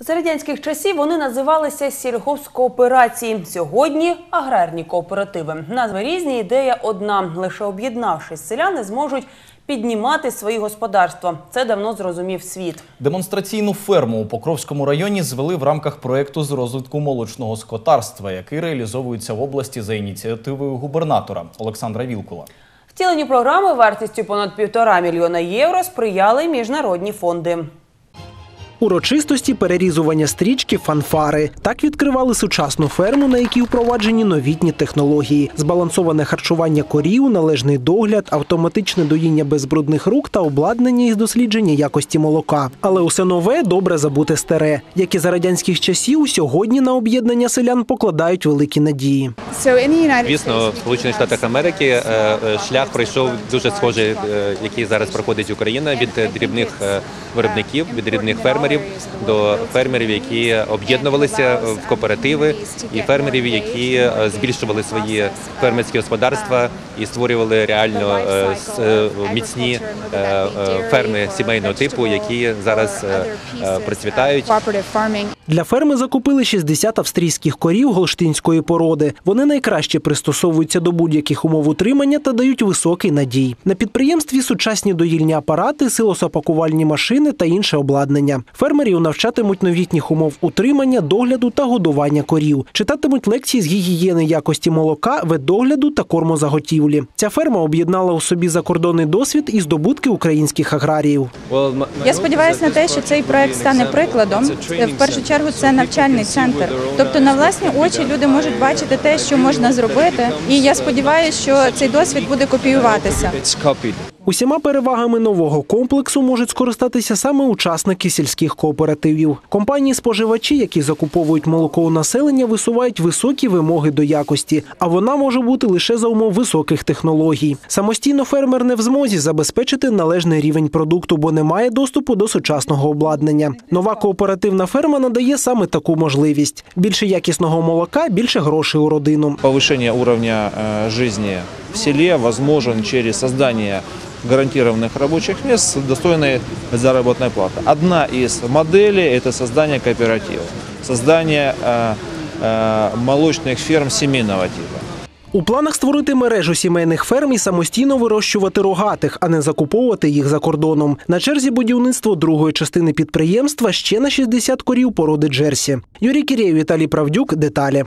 За радянських часів вони називалися сільгоспкооперації. Сьогодні аграрні кооперативи. Назви різні, ідея одна. Лише об'єднавшись, селяни зможуть піднімати свої господарства. Це давно зрозумів світ. Демонстраційну ферму у Покровському районі звели в рамках проєкту з розвитку молочного скотарства, який реалізовується в області за ініціативою губернатора Олександра Вілкула. Втіленню програми вартістю понад півтора мільйона євро сприяли міжнародні фонди. Урочистості перерізування стрічки фанфари. Так відкривали сучасну ферму, на якій впроваджені новітні технології: збалансоване харчування корів, належний догляд, автоматичне доїння без брудних рук та обладнання із дослідження якості молока. Але усе нове добре забути старе. Як і за радянських часів, сьогодні на об'єднання селян покладають великі надії. Звісно, в Сполучених Штатах Америки е, е, шлях пройшов дуже схожий, е, який зараз проходить Україна від дрібних виробників, від дрібних фермерів до фермерів, які об'єднувалися в кооперативи, і фермерів, які е, збільшували свої фермерські господарства і створювали реально е, е, міцні ферми сімейного типу, які зараз процвітають. Для ферми закупили 60 австрійських корів голштинської породи. Вони найкраще пристосовуються до будь-яких умов утримання та дають високий надій. На підприємстві сучасні доїльні апарати, силосопакувальні машини та інше обладнання. Фермерів навчатимуть новітніх умов утримання, догляду та годування корів. Читатимуть лекції з гігієни якості молока, ведогляду та кормозаготівлі. Ця ферма об'єднала у собі закордонний досвід і здобутки українських аграріїв. Я сподіваюся на те, що цей проект стане прикладом. В першу чергу це навчальний центр. Тобто на власні очі люди можуть бачити те, що можна зробити. І я сподіваюся, що цей досвід буде копіюватися. Усіма перевагами нового комплексу можуть скористатися саме учасники сільських кооперативів. Компанії-споживачі, які закуповують молоко у населення, висувають високі вимоги до якості, а вона може бути лише за умов високих технологій. Самостійно фермер не в змозі забезпечити належний рівень продукту, бо не має доступу до сучасного обладнання. Нова кооперативна ферма надає саме таку можливість: більше якісного молока, більше грошей у родину. Повышение уровня э, жизни в селе возможен через создание гарантированных рабочих мест с достойной заработной платы. Одна из моделей – это создание кооперативов, создание э, э, молочных ферм семейного типа. У планах створити мережу сімейних ферм і самостійно вирощувати рогатих, а не закуповувати їх за кордоном. На черзі будівництво другої частини підприємства ще на 60 корів породи Джерсі. Юрій Кірєєв, Віталій Правдюк. Деталі.